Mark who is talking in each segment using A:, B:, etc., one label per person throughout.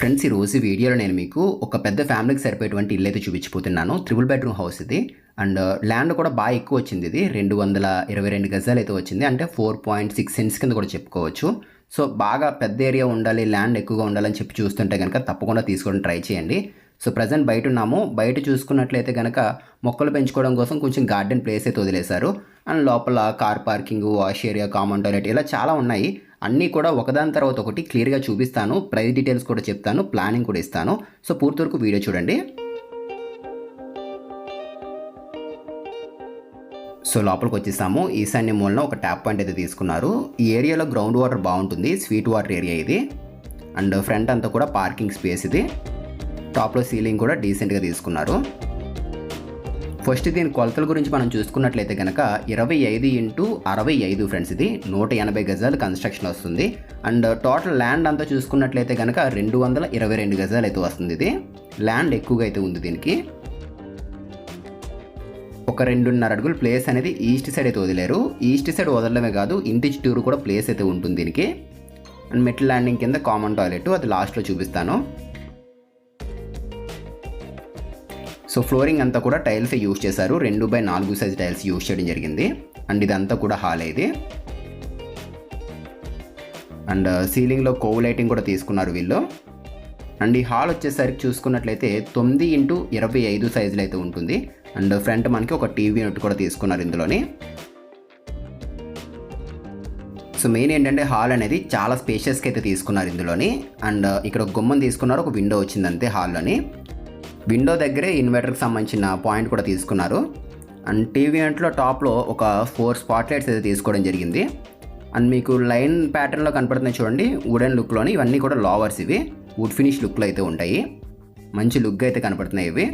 A: Friends ఈ రోజు వీడియోలో నేను మీకు ఒక పెద్ద ఫ్యామిలీకి సరిపోయేటువంటి ఇల్లు అయితే చూపించిపోతున్నాను త్రిబుల్ బెడ్రూమ్ హౌస్ ఇది. అండ్ ల్యాండ్ uh, కూడా బాగా ఎక్కువ వచ్చింది ఇది. రెండు వందల ఇరవై రెండు గజాలు అయితే వచ్చింది. అంటే ఫోర్ పాయింట్ సిక్స్ సెంట్స్ కింద కూడా చెప్పుకోవచ్చు. సో బాగా పెద్ద ఏరియా ఉండాలి ల్యాండ్ ఎక్కువగా ఉండాలని చెప్పి చూస్తుంటే కనుక తప్పకుండా తీసుకోవడం ట్రై చేయండి. సో ప్రజెంట్ బయట ఉన్నాము. బయట చూసుకున్నట్లయితే కనుక మొక్కలు పెంచుకోవడం కోసం కొంచెం గార్డెన్ ప్లేస్ అయితే వదిలేశారు. అండ్ లోపల car parking wash area common toilet ఇలా చాలా ఉన్నాయి. అన్నీ కూడా ఒకదాని తర్వాత ఒకటి క్లియర్గా చూపిస్తాను. ప్రైస్ డీటెయిల్స్ కూడా చెప్తాను. ప్లానింగ్ కూడా ఇస్తాను. సో పూర్తి వరకు వీడియో చూడండి. సో లోపలికి వచ్చేసాము. ఈశాన్య మూలన ఒక ట్యాప్ పాయింట్ అయితే తీసుకున్నారు. ఈ ఏరియాలో గ్రౌండ్ వాటర్ బాగుంటుంది. స్వీట్ వాటర్ ఏరియా ఇది. అండ్ ఫ్రంట్ అంతా కూడా పార్కింగ్ స్పేస్ ఇది. టాప్లో సీలింగ్ కూడా డీసెంట్గా తీసుకున్నారు. ఫస్ట్ దీని కొలతల గురించి మనం చూసుకున్నట్లయితే కనుక ఇరవై ఐదు ఇంటూ అరవై ఐదు ఫ్రెండ్స్ ఇది నూట ఎనభై గజాలు కన్స్ట్రక్షన్ వస్తుంది. అండ్ టోటల్ ల్యాండ్ అంతా చూసుకున్నట్లయితే కనుక రెండు వందల ఇరవై రెండు గజాలు అయితే వస్తుంది ఇది. ల్యాండ్ ఎక్కువగా అయితే ఉంది దీనికి. ఒక రెండున్నర అడుగులు ప్లేస్ అనేది ఈస్ట్ సైడ్ అయితే వదిలేరు. ఈస్ట్ సైడ్ వదలడమే కాదు ఇంటి చుట్టూరు కూడా ప్లేస్ అయితే ఉంటుంది దీనికి. అండ్ మెట్ల ల్యాండింగ్ కింద కామన్ టాయిలెట్ అది లాస్ట్లో చూపిస్తాను. సో ఫ్లోరింగ్ అంతా కూడా టైల్స్ యూజ్ చేశారు. రెండు బై నాలుగు సైజ్ టైల్స్ యూజ్ చేయడం జరిగింది. అండ్ ఇదంతా కూడా హాల్ ఇది. అండ్ సీలింగ్లో కోవ్ లైటింగ్ కూడా తీసుకున్నారు వీళ్ళు. అండ్ ఈ హాల్ వచ్చేసరికి చూసుకున్నట్లయితే తొమ్మిది ఇంటూ ఇరవై ఐదు సైజులు అయితే ఉంటుంది. అండ్ ఫ్రంట్ మనకి ఒక టీవీ యూనిట్ కూడా తీసుకున్నారు ఇందులోని. సో మెయిన్ ఏంటంటే హాల్ అనేది చాలా స్పేషియస్కి అయితే తీసుకున్నారు ఇందులోని. అండ్ ఇక్కడ ఒక గుమ్మం తీసుకున్నారు ఒక విండో వచ్చింది అంతే హాల్లోని. విండో దగ్గరే ఇన్వర్టర్కి సంబంధించిన పాయింట్ కూడా తీసుకున్నారు. అండ్ టీవీ యూనిట్లో టాప్లో ఒక ఫోర్ స్పాట్ లైట్స్ అయితే తీసుకోవడం జరిగింది. అండ్ మీకు లైన్ ప్యాటర్న్లో కనపడుతున్నాయి చూడండి వుడెన్ లుక్లోని ఇవన్నీ కూడా లోవర్స్ ఇవి. వుడ్ ఫినిష్ లుక్లో అయితే ఉంటాయి. మంచి లుక్ అయితే కనపడుతున్నాయి ఇవి.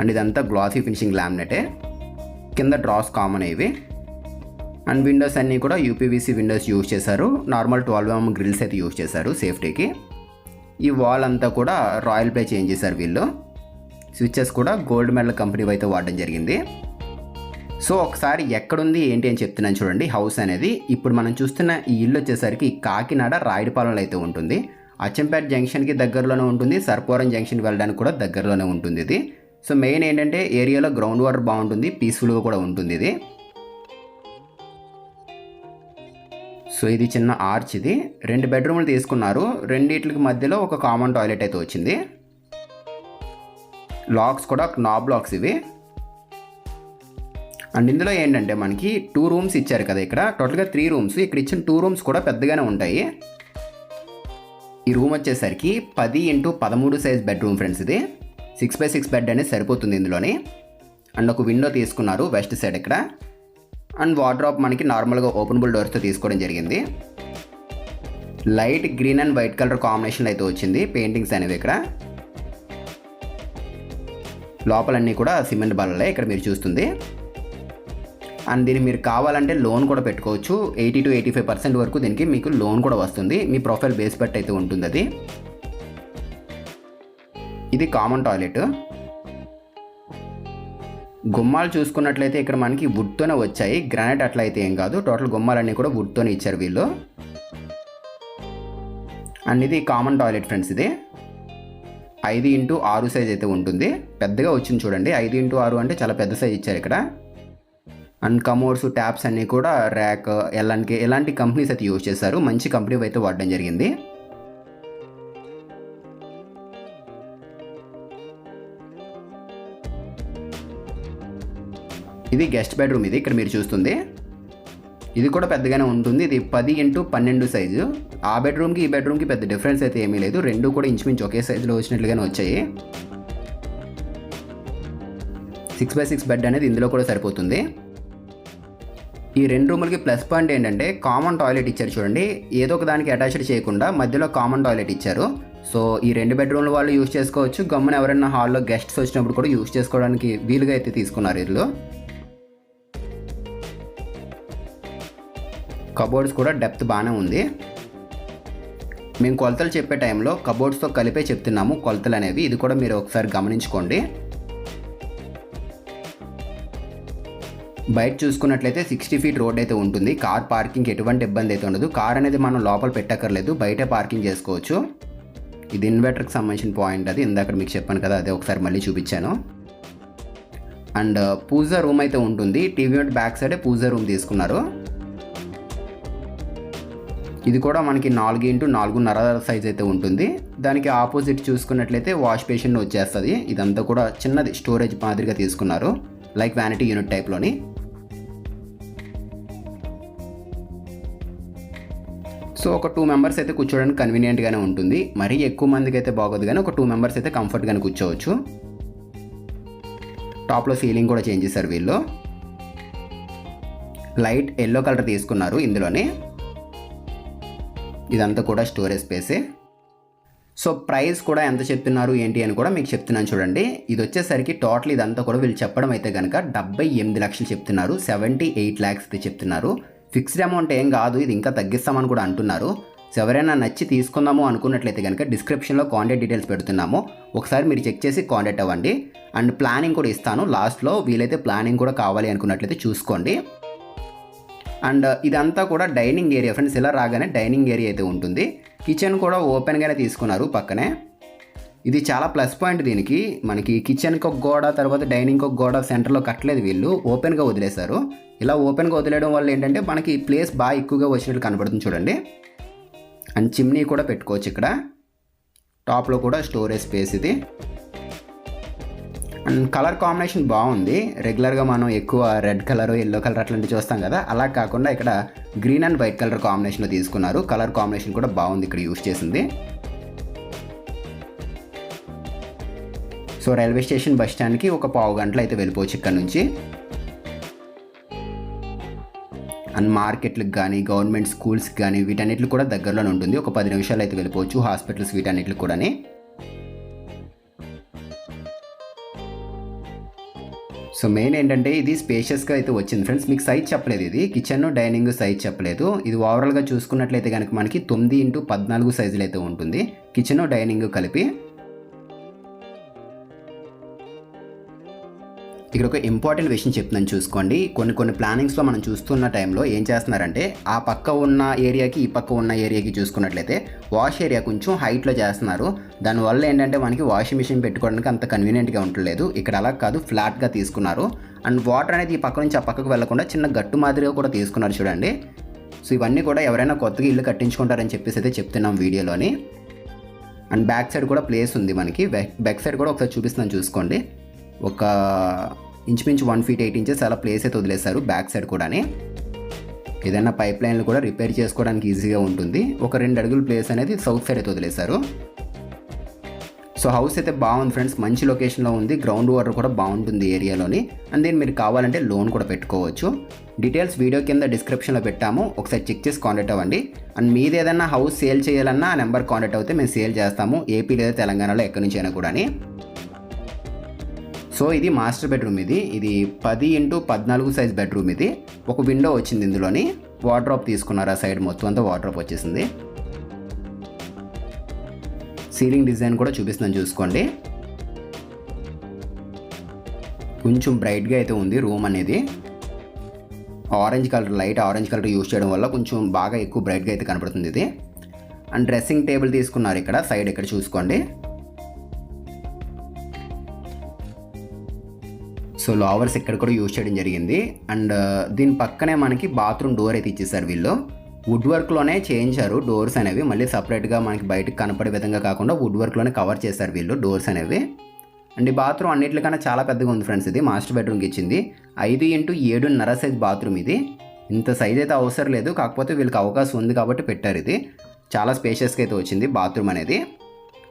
A: అండ్ ఇదంతా గ్లాసీ ఫినిషింగ్ లామినేటే. కింద డ్రాస్ కామన్ ఇవి. అండ్ విండోస్ అన్నీ కూడా యూపీవీసీ విండోస్ యూజ్ చేశారు. నార్మల్ ట్వెల్వ్ ఎంఎం గ్రిల్స్ అయితే యూజ్ చేశారు సేఫ్టీకి. ఈ వాల్ అంతా కూడా రాయల్ ప్లే చేంజ్ చేశారు వీళ్ళు. స్విచ్చెస్ కూడా గోల్డ్ మెడల్ కంపెనీ అయితే వాడడం జరిగింది. సో ఒకసారి ఎక్కడుంది ఏంటి అని చెప్తున్నాను చూడండి. హౌస్ అనేది ఇప్పుడు మనం చూస్తున్న ఈ ఇల్లు వచ్చేసరికి కాకినాడ రాయడిపాలెంలో అయితే ఉంటుంది. అచ్చంపేట జంక్షన్కి దగ్గరలోనే ఉంటుంది. సర్పవరం జంక్షన్ వెళ్ళడానికి కూడా దగ్గరలోనే ఉంటుంది ఇది. సో మెయిన్ ఏంటంటే ఏరియాలో గ్రౌండ్ వాటర్ బాగుంటుంది పీస్ఫుల్గా కూడా ఉంటుంది ఇది. సో ఇది చిన్న ఆర్చ్ ఇది. రెండు బెడ్రూమ్లు తీసుకున్నారు. రెండిట్లకి మధ్యలో ఒక కామన్ టాయిలెట్ అయితే వచ్చింది. లాక్స్ కూడా నాబ్ లాక్స్ ఇవి. అండ్ ఇందులో ఏంటంటే మనకి టూ రూమ్స్ ఇచ్చారు కదా ఇక్కడ. టోటల్గా త్రీ రూమ్స్ ఇక్కడ ఇచ్చిన టూ రూమ్స్ కూడా పెద్దగానే ఉంటాయి. ఈ రూమ్ వచ్చేసరికి పది ఇంటూ పదమూడు సైజ్ బెడ్రూమ్ ఫ్రెండ్స్ ఇది. సిక్స్ బై సిక్స్ బెడ్ అనేది సరిపోతుంది ఇందులోని. అండ్ ఒక విండో తీసుకున్నారు వెస్ట్ సైడ్ ఇక్కడ. అండ్ వార్డ్రాప్ మనకి నార్మల్గా ఓపెనబుల్ డోర్స్తో తీసుకోవడం జరిగింది. Light green and white colour కాంబినేషన్లో అయితే వచ్చింది. పెయింటింగ్స్ అనేవి ఇక్కడ. లోపలన్నీ కూడా సిమెంట్ బల్లలే ఇక్కడ మీరు చూస్తుంది. అండ్ దీన్ని మీరు కావాలంటే లోన్ కూడా పెట్టుకోవచ్చు. Eighty to eighty five percent వరకు దీనికి మీకు లోన్ కూడా వస్తుంది. మీ ప్రొఫైల్ బేస్ బట్టి అయితే ఉంటుంది అది. ఇది కామన్ టాయిలెట్ గుమ్మాలు చూసుకున్నట్లయితే ఇక్కడ మనకి వుడ్తోనే వచ్చాయి. గ్రానైట్ అట్లా అయితే ఏం కాదు. టోటల్ గుమ్మాలన్నీ కూడా వుడ్తోనే ఇచ్చారు వీళ్ళు. అండ్ ఇది కామన్ టాయిలెట్ ఫ్రెండ్స్ ఇది. ఐదు ఇంటూ ఆరు సైజ్ అయితే ఉంటుంది. పెద్దగా వచ్చింది చూడండి. ఐదు ఇంటూ ఆరు అంటే చాలా పెద్ద సైజ్ ఇచ్చారు ఇక్కడ. అండ్ కమోడ్స్ ట్యాప్స్ అన్నీ కూడా ర్యాక్ ఎలాంటి ఎలాంటి కంపెనీస్ అయితే యూజ్ చేశారు. మంచి కంపెనీ అయితే వాడడం జరిగింది. ఇది గెస్ట్ బెడ్రూమ్ ఇది ఇక్కడ మీరు చూస్తుంది. ఇది కూడా పెద్దగానే ఉంటుంది. ఇది పది ఇంటూ పన్నెండు సైజు. ఆ బెడ్రూమ్కి ఈ బెడ్రూమ్కి పెద్ద డిఫరెన్స్ అయితే ఏమీ లేదు. రెండు కూడా ఇంచుమించు ఒకే సైజులో వచ్చినట్లుగానే వచ్చాయి. సిక్స్ బై సిక్స్ బెడ్ అనేది ఇందులో కూడా సరిపోతుంది. ఈ రెండు రూములకి ప్లస్ పాయింట్ ఏంటంటే కామన్ టాయిలెట్ ఇచ్చారు చూడండి. ఏదో ఒక దానికి అటాచ్డ్ చేయకుండా మధ్యలో కామన్ టాయిలెట్ ఇచ్చారు. సో ఈ రెండు బెడ్రూమ్ల వాళ్ళు యూజ్ చేసుకోవచ్చు. గమ్మున ఎవరైనా హాల్లో గెస్ట్స్ వచ్చినప్పుడు కూడా యూజ్ చేసుకోవడానికి వీలుగా అయితే తీసుకున్నారు వీళ్ళు. కబోర్డ్స్ కూడా డెప్త్ బాగానే ఉంది. మేము కొలతలు చెప్పే టైంలో కబోర్డ్స్తో కలిపే చెప్తున్నాము కొలతలు అనేవి. ఇది కూడా మీరు ఒకసారి గమనించుకోండి. బయట చూసుకున్నట్లయితే సిక్స్టీ ఫీట్ రోడ్ అయితే ఉంటుంది. కార్ పార్కింగ్ ఎటువంటి ఇబ్బంది అయితే ఉండదు. కార్ అనేది మనం లోపల పెట్టక్కర్లేదు. బయటే పార్కింగ్ చేసుకోవచ్చు. ఇది ఇన్వర్టర్కి సంబంధించిన పాయింట్ అది. ఇందాక మీకు చెప్పాను కదా అదే ఒకసారి మళ్ళీ చూపించాను. అండ్ పూజా రూమ్ అయితే ఉంటుంది. టీవీ బ్యాక్ సైడే పూజా రూమ్ తీసుకున్నారు. ఇది కూడా మనకి నాలుగు ఇంటూ నాలుగున్నర సైజ్ అయితే ఉంటుంది. దానికి ఆపోజిట్ చూసుకున్నట్లయితే వాష్ బేసిన్ వచ్చేస్తుంది. ఇదంతా కూడా చిన్నది స్టోరేజ్ మాదిరిగా తీసుకున్నారు. లైక్ వ్యానిటీ యూనిట్ టైప్లోని సో ఒక టూ మెంబర్స్ అయితే కూర్చోవడానికి కన్వీనియంట్గానే ఉంటుంది. మరీ ఎక్కువ మందికి అయితే బాగోదు కానీ ఒక టూ మెంబర్స్ అయితే కంఫర్ట్గానే కూర్చోవచ్చు. టాప్లో సీలింగ్ కూడా చేంజ్ చేశారు వీళ్ళు. లైట్ ఎల్లో కలర్ తీసుకున్నారు ఇందులోనే. ఇదంతా కూడా స్టోరేజ్ స్పేసే సో ప్రైస్ కూడా ఎంత చెప్తున్నారు ఏంటి అని కూడా మీకు చెప్తున్నాను చూడండి. ఇది వచ్చేసరికి టోటల్ ఇదంతా కూడా వీళ్ళు చెప్పడం అయితే కనుక డెబ్బై ఎనిమిది లక్షలు చెప్తున్నారు సెవెంటీ ఎయిట్ ల్యాక్స్ అయితే చెప్తున్నారు. ఫిక్స్డ్ అమౌంట్ ఏం కాదు ఇది ఇంకా తగ్గిస్తామని కూడా అంటున్నారు. సో ఎవరైనా నచ్చి తీసుకుందాము అనుకున్నట్లయితే కనుక డిస్క్రిప్షన్లో కాంటాక్ట్ డీటెయిల్స్ పెడుతున్నాము. ఒకసారి మీరు చెక్ చేసి కాంటాక్ట్ అవ్వండి. అండ్ ప్లానింగ్ కూడా ఇస్తాను. లాస్ట్లో వీలైతే ప్లానింగ్ కూడా కావాలి అనుకున్నట్లయితే చూసుకోండి. అండ్ ఇదంతా కూడా డైనింగ్ ఏరియా. ఫ్రెండ్స్ ఇలా రాగానే డైనింగ్ ఏరియా అయితే ఉంటుంది. కిచెన్ కూడా ఓపెన్గానే తీసుకున్నారు పక్కనే. ఇది చాలా ప్లస్ పాయింట్ దీనికి. మనకి కిచెన్కి ఒక గోడ తర్వాత డైనింగ్కి ఒక గోడ సెంటర్లో కట్టలేదు వీళ్ళు. ఓపెన్గా వదిలేశారు. ఇలా ఓపెన్గా వదిలేయడం వల్ల ఏంటంటే మనకి ప్లేస్ బాగా ఎక్కువగా వచ్చినట్టు కనబడుతుంది చూడండి. అండ్ చిమ్నీ కూడా పెట్టుకోవచ్చు ఇక్కడ. టాప్లో కూడా స్టోరేజ్ స్పేస్ ఇది. అండ్ కలర్ కాంబినేషన్ బాగుంది. రెగ్యులర్గా మనం ఎక్కువ రెడ్ కలర్ ఎల్లో కలర్ అట్లాంటివి చూస్తాం కదా. అలా కాకుండా ఇక్కడ గ్రీన్ అండ్ వైట్ కలర్ కాంబినేషన్లో తీసుకున్నారు. కలర్ కాంబినేషన్ కూడా బాగుంది ఇక్కడ యూస్ చేసింది. సో రైల్వే స్టేషన్ బస్ స్టాండ్కి ఒక పావు గంటలు అయితే వెళ్ళిపోవచ్చు ఇక్కడ నుంచి. అండ్ మార్కెట్లకు కానీ గవర్నమెంట్ స్కూల్స్కి కానీ వీటన్నిటికి కూడా దగ్గరలోనే ఉంటుంది. ఒక పది నిమిషాలు అయితే వెళ్ళిపోవచ్చు హాస్పిటల్స్ వీటన్నిటికి కూడా సో మెయిన్ ఏంటంటే ఇది స్పేషియస్గా అయితే వచ్చింది. ఫ్రెండ్స్ మీకు సైజ్ చెప్పలేదు ఇది. కిచెన్ డైనింగ్ సైజ్ చెప్పలేదు. ఇది ఓవరాల్గా చూసుకున్నట్లయితే కనుక మనకి తొమ్మిది ఇంటూ పద్నాలుగు సైజులు అయితే ఉంటుంది. కిచెన్ డైనింగ్ కలిపి ఇక్కడ ఒక ఇంపార్టెంట్ విషయం చెప్తున్నాను చూసుకోండి. కొన్ని కొన్ని ప్లానింగ్స్లో మనం చూస్తున్న టైంలో ఏం చేస్తున్నారంటే ఆ పక్క ఉన్న ఏరియాకి ఈ పక్క ఉన్న ఏరియాకి చూసుకున్నట్లయితే వాష్ ఏరియా కొంచెం హైట్లో చేస్తున్నారు. దానివల్ల ఏంటంటే మనకి వాషింగ్ మిషన్ పెట్టుకోవడానికి అంత కన్వీనియంట్గా ఉండలేదు ఇక్కడ అలా కాదు ఫ్లాట్గా తీసుకున్నారు. అండ్ వాటర్ అనేది ఈ పక్క నుంచి ఆ పక్కకు వెళ్ళకుండా చిన్న గట్టు మాదిరిగా కూడా తీసుకున్నారు చూడండి. సో ఇవన్నీ కూడా ఎవరైనా కొత్తగా ఇల్లు కట్టించుకుంటారని చెప్పేసి అయితే చెప్తున్నాం వీడియోలోని. అండ్ బ్యాక్ సైడ్ కూడా ప్లేస్ ఉంది మనకి. బ్యాక్ సైడ్ కూడా ఒకసారి చూపిస్తున్నాను చూసుకోండి. ఒక ఇంచుమించు వన్ ఫీట్ ఎయిట్ ఇంచెస్ అలా ప్లేస్ అయితే వదిలేస్తారు బ్యాక్ సైడ్ కూడానే. ఏదైనా పైప్ లైన్లు కూడా రిపేర్ చేసుకోవడానికి ఈజీగా ఉంటుంది. ఒక రెండు అడుగుల ప్లేస్ అనేది సౌత్ సైడ్ అయితే వదిలేశారు. సో హౌస్ అయితే బాగుంది ఫ్రెండ్స్ మంచి లొకేషన్లో ఉంది. గ్రౌండ్ వాటర్ కూడా బాగుంటుంది ఏరియాలోని అండ్ దీన్ని మీరు కావాలంటే లోన్ కూడా పెట్టుకోవచ్చు. డీటెయిల్స్ వీడియో కింద డిస్క్రిప్షన్లో పెట్టాము. ఒకసారి చెక్ చేసి కాంటాక్ట్ అవ్వండి. అండ్ మీది ఏదైనా హౌస్ సేల్ చేయాలన్నా ఆ నెంబర్ కాంటాక్ట్ అవుతే మేము సేల్ చేస్తాము. ఏపీ లేదా తెలంగాణలో ఎక్కడి నుంచి అయినా కూడా సో ఇది మాస్టర్ బెడ్రూమ్ ఇది. ఇది పది ఇంటూ పద్నాలుగు సైజ్ బెడ్రూమ్ ఇది. ఒక విండో వచ్చింది ఇందులోని. వాడ్రాప్ తీసుకున్నారు ఆ సైడ్ మొత్తం అంతా వాడ్రాప్ వచ్చేసింది. సీలింగ్ డిజైన్ కూడా చూపిస్తున్నాను చూసుకోండి. కొంచెం బ్రైట్గా అయితే ఉంది రూమ్ అనేది. Orange colour light orange colour use చేయడం వల్ల కొంచెం బాగా ఎక్కువ బ్రైట్గా అయితే కనపడుతుంది ఇది. అండ్ డ్రెస్సింగ్ టేబుల్ తీసుకున్నారు ఇక్కడ సైడ్ ఇక్కడ చూసుకోండి. సో లావర్స్ ఇక్కడ కూడా యూజ్ చేయడం జరిగింది. అండ్ uh, దీని పక్కనే మనకి బాత్రూమ్ డోర్ అయితే ఇచ్చేసారు వీళ్ళు. వుడ్ వర్క్లోనే చేయించారు డోర్స్ అనేవి. మళ్ళీ సపరేట్గా మనకి బయటకు కనపడే విధంగా కాకుండా వుడ్ వర్క్లోనే కవర్ చేశారు వీళ్ళు డోర్స్ అనేవి. అండ్ ఈ బాత్రూమ్ అన్నిటికన్నా చాలా పెద్దగా ఉంది ఫ్రెండ్స్ ఇది. మాస్టర్ బెడ్రూమ్కి ఇచ్చింది. ఐదు ఇంటూ ఏడున్నర సైజ్ బాత్రూమ్ ఇది. ఇంత సైజ్ అయితే అవసరం లేదు. కాకపోతే వీళ్ళకి అవకాశం ఉంది కాబట్టి పెట్టారు ఇది. చాలా స్పేషియస్గా అయితే వచ్చింది బాత్రూమ్ అనేది.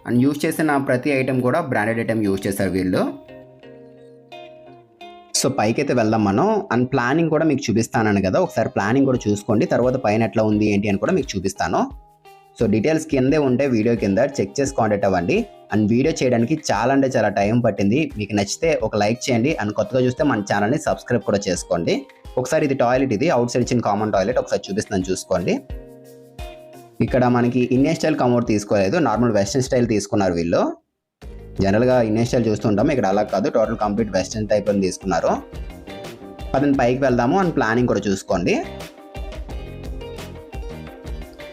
A: అండ్ యూజ్ చేసిన ప్రతి ఐటెం కూడా బ్రాండెడ్ ఐటెం యూజ్ చేశారు వీళ్ళు. సో పైకి అయితే వెళ్దాం మనం. అండ్ ప్లానింగ్ కూడా మీకు చూపిస్తానని కదా. ఒకసారి ప్లానింగ్ కూడా చూసుకోండి. తర్వాత పైన ఎట్లా ఉంది ఏంటి అని కూడా మీకు చూపిస్తాను. సో డీటెయిల్స్ కిందే ఉంటే వీడియో కింద. చెక్ చేసి కాంటాక్ట్ అవ్వండి. అండ్ వీడియో చేయడానికి చాలా అంటే చాలా టైం పట్టింది. మీకు నచ్చితే ఒక లైక్ చేయండి. అండ్ కొత్తగా చూస్తే మన ఛానల్ని సబ్స్క్రైబ్ కూడా చేసుకోండి. ఒకసారి ఇది టాయిలెట్ ఇది. అవుట్ సైడ్ ఇచ్చిన కామన్ టాయిలెట్. ఒకసారి చూపిస్తున్నాను చూసుకోండి. ఇక్కడ మనకి ఇండియన్ స్టైల్ కమోడ్ తీసుకోలేదు. నార్మల్ వెస్ట్రన్ స్టైల్ తీసుకున్నారు వీళ్ళు. జనరల్గా ఇండియన్ చూస్తుంటాం. ఇక్కడ అలా కాదు. టోటల్ కంప్లీట్ వెస్టర్న్ టైప్ అని తీసుకున్నారు. పదని పైకి వెళ్దాము. అండ్ ప్లానింగ్ కూడా చూసుకోండి.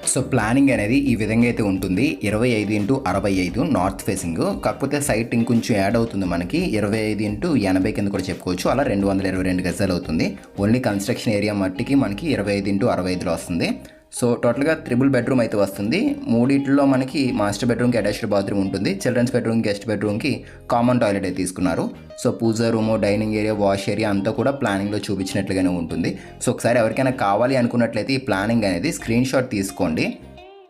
A: సో ప్లానింగ్ అనేది ఈ విధంగా అయితే ఉంటుంది. ఇరవై ఐదు ఇంటూ అరవై ఐదు నార్త్ ఫేసింగ్. కాకపోతే సైట్ ఇంకొంచెం యాడ్ అవుతుంది మనకి. ఇరవై ఐదు ఇంటూ ఎనభై కింద కూడా చెప్పుకోవచ్చు. అలా రెండు వందల ఇరవై రెండు గజాలు అవుతుంది. ఓన్లీ కన్స్ట్రక్షన్ ఏరియా మట్టికి మనకి ఇరవై ఐదు ఇంటూ అరవై ఐదులో వస్తుంది. సో టోటల్గా త్రిబుల్ బెడ్రూమ్ అయితే వస్తుంది. మూడింటిలో మనకి మాస్టర్ బెడ్రూమ్కి అటాచ్డ్ బాత్రూమ్ ఉంటుంది. చిల్డ్రన్స్ బెడ్రూమ్ గెస్ట్ బెడ్రూమ్కి కామన్ టాయిలెట్ అయితే తీసుకున్నారు. So puja room dining area wash area అంతా కూడా ప్లానింగ్లో చూపించినట్లుగానే ఉంటుంది. సో ఒకసారి ఎవరికైనా కావాలి అనుకున్నట్లయితే ఈ ప్లానింగ్ అనేది స్క్రీన్ షాట్ తీసుకోండి.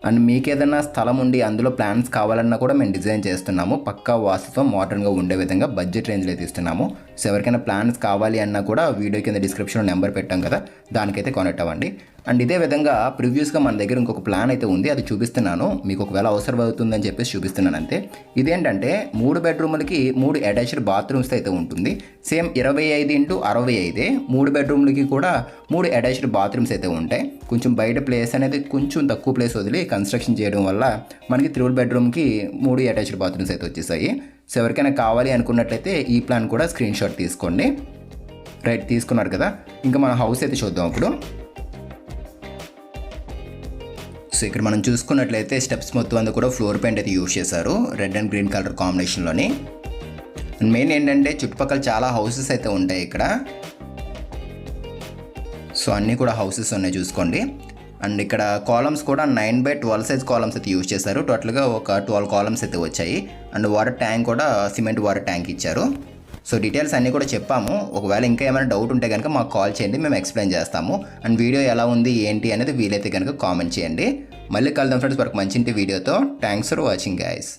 A: అండ్ మీకు ఏదైనా స్థలం ఉండి అందులో ప్లాన్స్ కావాలన్నా కూడా మేము డిజైన్ చేస్తున్నాము. పక్కా వాస్తుతో మోడర్న్గా ఉండే విధంగా బడ్జెట్ రేంజ్లో అయితే ఇస్తున్నాము. సో ఎవరికైనా ప్లాన్స్ కావాలి అన్నా కూడా వీడియో కింద డిస్క్రిప్షన్లో నెంబర్ పెట్టాం కదా దానికైతే కాంటాక్ట్ అవ్వండి. అండ్ ఇదే విధంగా ప్రివ్యూస్గా మన దగ్గర ఇంకొక ప్లాన్ అయితే ఉంది. అది చూపిస్తున్నాను. మీకు ఒకవేళ అవసరం అవుతుందని చెప్పేసి చూపిస్తున్నాను అంతే. ఇదేంటంటే మూడు బెడ్రూమ్లకి మూడు అటాచ్డ్ బాత్రూమ్స్ అయితే ఉంటుంది. సేమ్ ఇరవై ఐదు ఇంటూ అరవై ఐదే. మూడు బెడ్రూమ్లకి కూడా మూడు అటాచ్డ్ బాత్రూమ్స్ అయితే ఉంటాయి. కొంచెం బయట ప్లేస్ అనేది కొంచెం తక్కువ ప్లేస్ వదిలి కన్స్ట్రక్షన్ చేయడం వల్ల మనకి త్రిబుల్ బెడ్రూమ్కి మూడు అటాచ్డ్ బాత్రూమ్స్ అయితే వచ్చేసాయి. సో ఎవరికైనా కావాలి అనుకున్నట్లయితే ఈ ప్లాన్ కూడా స్క్రీన్ షాట్ తీసుకోండి. రైట్ తీసుకున్నారు కదా. ఇంకా మన హౌస్ అయితే చూద్దాం ఇప్పుడు. సో ఇక్కడ మనం చూసుకున్నట్లయితే స్టెప్స్ మొత్తం అంతా కూడా ఫ్లోర్ పెయింట్ అయితే యూజ్ చేశారు. రెడ్ అండ్ గ్రీన్ కలర్ కాంబినేషన్లోని మెయిన్ ఏంటంటే చుట్టుపక్కల చాలా హౌసెస్ అయితే ఉంటాయి ఇక్కడ. సో అన్నీ కూడా హౌసెస్ ఉన్నాయి చూసుకోండి. అండ్ ఇక్కడ కాలమ్స్ కూడా nine by twelve size columns అయితే యూజ్ చేశారు. టోటల్గా ఒక ట్వెల్వ్ కాలమ్స్ అయితే వచ్చాయి. అండ్ వాటర్ ట్యాంక్ కూడా సిమెంట్ వాటర్ ట్యాంక్ ఇచ్చారు. సో డీటెయిల్స్ అన్నీ కూడా చెప్పాము. ఒకవేళ ఇంకా ఏమైనా డౌట్ ఉంటే కనుక మాకు కాల్ చేయండి మేము ఎక్స్ప్లెయిన్ చేస్తాము. అండ్ వీడియో ఎలా ఉంది ఏంటి అనేది వీలైతే కనుక కామెంట్ చేయండి. మళ్ళీ కలుద్దాం ఫ్రెండ్స్ వరకు మంచి వీడియోతో థ్యాంక్స్ ఫర్ వాచింగ్ గైస్